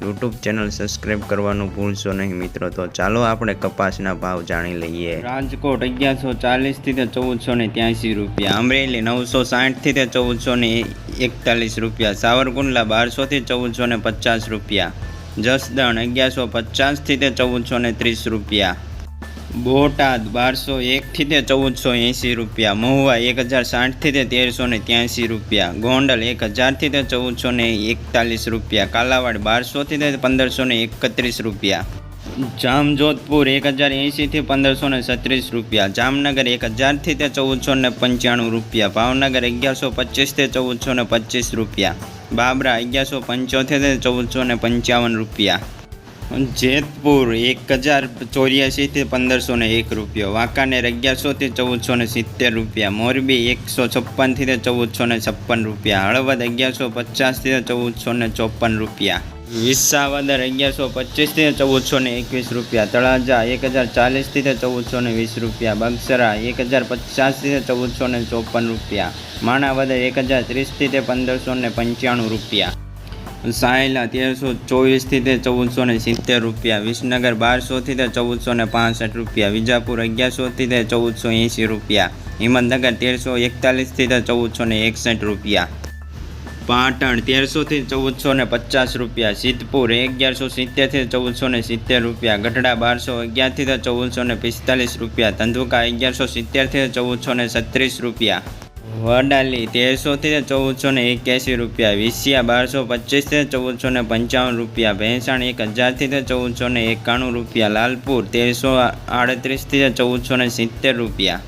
YouTube channel subscribe કરવાનું ભૂલશો નહીં મિત્રો. તો ચાલો આપણે કપાસના ભાવ જાણી લઈએ. રાજકોટ અગિયારસો ચાલીસથી તે ચૌદસો ને ત્યાંસી રૂપિયા. અમરેલી નવસો સાઠથી તે ચૌદસો ને એકતાલીસ રૂપિયા. સાવરકુંડલા બારસોથી ચૌદસો ને પચાસ રૂપિયા. જસદણ અગિયારસો પચાસથી તે ચૌદસો ને ત્રીસ રૂપિયા. બોટાદ બારસો એકથી તે ચૌદસો એંસી રૂપિયા, મહુવા એક હજાર સાઠથી તે તેરસો ને ત્યાંસી રૂપિયા, ગોંડલ એક હજારથી તે ચૌદસો ને એકતાલીસ રૂપિયા, કાલાવાડ બારસોથી તે પંદરસો ને એકત્રીસ રૂપિયા. જામજોધપુર એક હજાર એંસીથી પંદરસો ને છત્રીસ રૂપિયા, જામનગર એક હજારથી તે ચૌદસો ને પંચાણું રૂપિયા, ભાવનગર અગિયારસો પચીસથી ચૌદસો ને પચીસ રૂપિયા, બાબરા અગિયારસો પંચોતેરથી ચૌદસો ને પંચાવન રૂપિયા. જેતપુર એક હજાર ચોર્યાસીથી પંદરસો ને એક રૂપિયો, વાંકાનેર અગિયારસોથી ચૌદસો ને સિત્તેર રૂપિયા, મોરબી એકસો છપ્પનથી તે ચૌદસો ને છપ્પન રૂપિયા, હળવદ અગિયારસો પચાસથી ચૌદસો ને ચોપન રૂપિયા, વિસાવદર અગિયારસો પચીસથી ચૌદસો ને એકવીસ રૂપિયા, તળાજા એક હજાર ચાલીસથી તે ચૌદસો ને વીસ રૂપિયા, બગસરા એક હજાર પચાસથી તે ચૌદસો ને ચોપન રૂપિયા, માણાવદર એક હજાર ત્રીસથી તે પંદરસો ને પંચાણું રૂપિયા. સાયલા તેરસો ચોવીસથી તે ચૌદસો ને સિત્તેર રૂપિયા, વિસનગર બારસોથી તે ચૌદસો ને પાસઠ રૂપિયા, વિજાપુર અગિયારસોથી તે ચૌદસો એંસી રૂપિયા, હિંમતનગર તેરસો એકતાલીસથી તે ચૌદસો ને એકસઠ રૂપિયા. પાટણ તેરસોથી ચૌદસો ને પચાસ રૂપિયા, સિદ્ધપુર અગિયારસો સિત્તેરથી ચૌદસો ને સિત્તેર રૂપિયા, ગઢડા બારસો અગિયારથી તે ચૌદસો ને પિસ્તાલીસ રૂપિયા, ધંધુકા અગિયારસો સિત્તેરથી ચૌદસો ને છત્રીસ રૂપિયા. વડાલી તેરસોથી ચૌદસો ને એક્યાસી રૂપિયા, વિસિયા બારસો પચીસથી ચૌદસો ને પંચાવન રૂપિયા, ભેંસાણ એક હજારથી ચૌદસો ને એકાણું રૂપિયા, લાલપુર તેરસો આડત્રીસથી ચૌદસો ને સિત્તેર રૂપિયા.